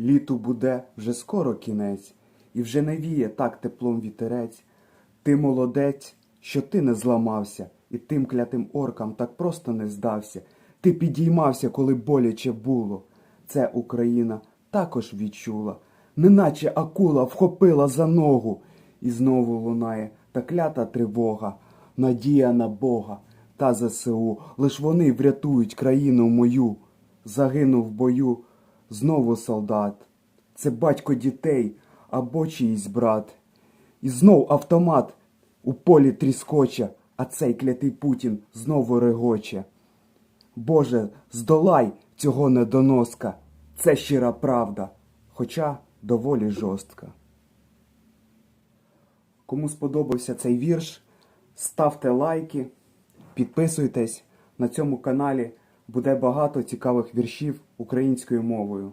Літу буде вже скоро кінець, і вже не віє так теплом вітерець. Ти молодець, що ти не зламався, і тим клятим оркам так просто не здався. Ти підіймався, коли боляче було. Це Україна також відчула, неначе акула вхопила за ногу, і знову лунає та клята тривога, надія на Бога та ЗСУ. Лиш вони врятують країну мою. Загинув в бою знову солдат. Це батько дітей або чиїсь брат. І знов автомат у полі тріскоче, а цей клятий Путін знову регоче. Боже, здолай цього недоноска. Це щира правда, хоча доволі жорстка. Кому сподобався цей вірш, ставте лайки, підписуйтесь. На цьому каналі буде багато цікавих віршів українською мовою.